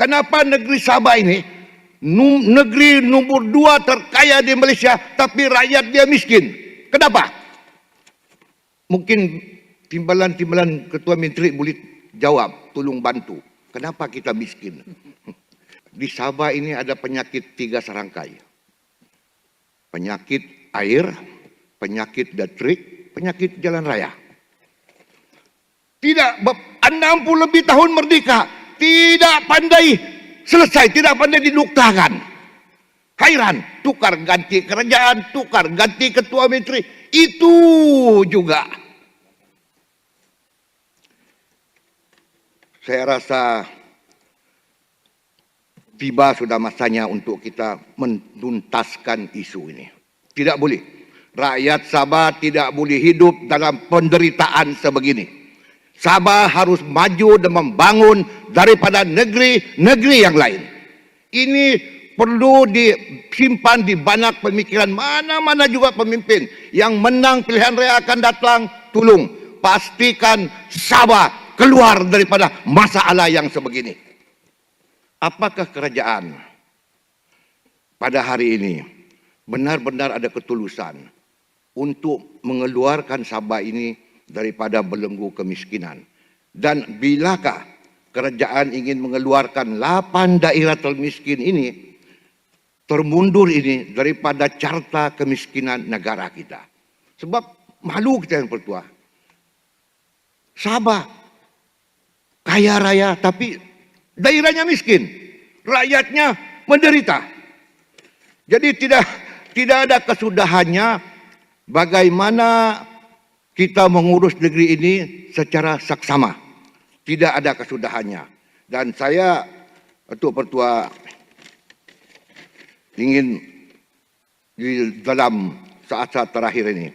Kenapa negeri Sabah ini num- negeri nomor dua terkaya di Malaysia tapi rakyat dia miskin? Kenapa? Mungkin timbalan-timbalan ketua menteri boleh jawab, tolong bantu. Kenapa kita miskin? Di Sabah ini ada penyakit tiga serangkai. Penyakit air, penyakit datrik, penyakit jalan raya. Tidak, be- 60 lebih tahun merdeka, tidak pandai selesai, tidak pandai dinuktakan. Hairan, tukar ganti kerajaan, tukar ganti ketua menteri, itu juga. Saya rasa tiba sudah masanya untuk kita menuntaskan isu ini. Tidak boleh. Rakyat Sabah tidak boleh hidup dalam penderitaan sebegini. Sabah harus maju dan membangun daripada negeri-negeri yang lain. Ini perlu disimpan di banak pemikiran mana-mana juga pemimpin yang menang pilihan raya akan datang. Tolong pastikan Sabah keluar daripada masalah yang sebegini. Apakah kerajaan pada hari ini benar-benar ada ketulusan untuk mengeluarkan Sabah ini daripada belenggu kemiskinan? Dan bilakah kerajaan ingin mengeluarkan 8 daerah termiskin ini termundur ini daripada carta kemiskinan negara kita? Sebab malu kita yang pertua. Sabah kaya raya tapi daerahnya miskin, rakyatnya menderita. Jadi tidak tidak ada kesudahannya bagaimana kita mengurus negeri ini secara saksama. Tidak ada kesudahannya. Dan saya Ketua Pertua ingin di dalam saat-saat terakhir ini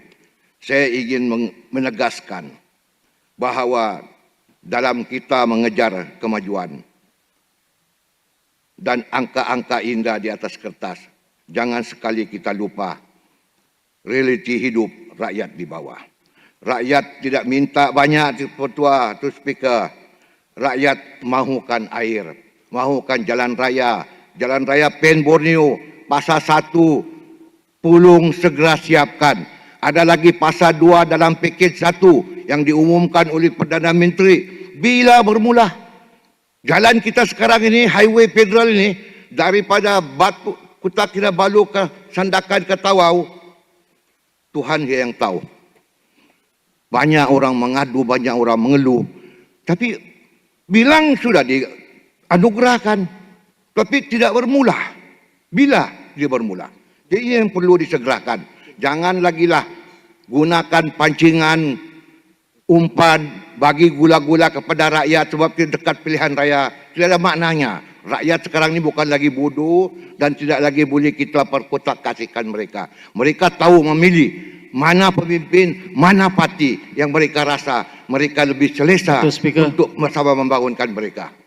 saya ingin menegaskan bahawa dalam kita mengejar kemajuan dan angka-angka indah di atas kertas, jangan sekali kita lupa realiti hidup rakyat di bawah. Rakyat tidak minta banyak petua tu speaker. Rakyat mahukan air, mahukan jalan raya, jalan raya Pen Borneo, pasal satu, pulung segera siapkan. Ada lagi pasal dua dalam pakej satu yang diumumkan oleh Perdana Menteri. Bila bermula? Jalan kita sekarang ini, highway federal ini, daripada Batu, Kuta Kinabalu ke Sandakan ke Tawau, Tuhan yang tahu. Banyak orang mengadu, banyak orang mengeluh. Tapi bilang sudah dianugerahkan. Tapi tidak bermula. Bila dia bermula? Jadi yang perlu disegerakan. Jangan lagilah gunakan pancingan umpan bagi gula-gula kepada rakyat sebab dia dekat pilihan raya. Tidak ada maknanya. Rakyat sekarang ini bukan lagi bodoh dan tidak lagi boleh kita perkotak kasihkan mereka. Mereka tahu memilih mana pemimpin, mana parti yang mereka rasa mereka lebih selesa Betul, Speaker. untuk bersama membangunkan mereka.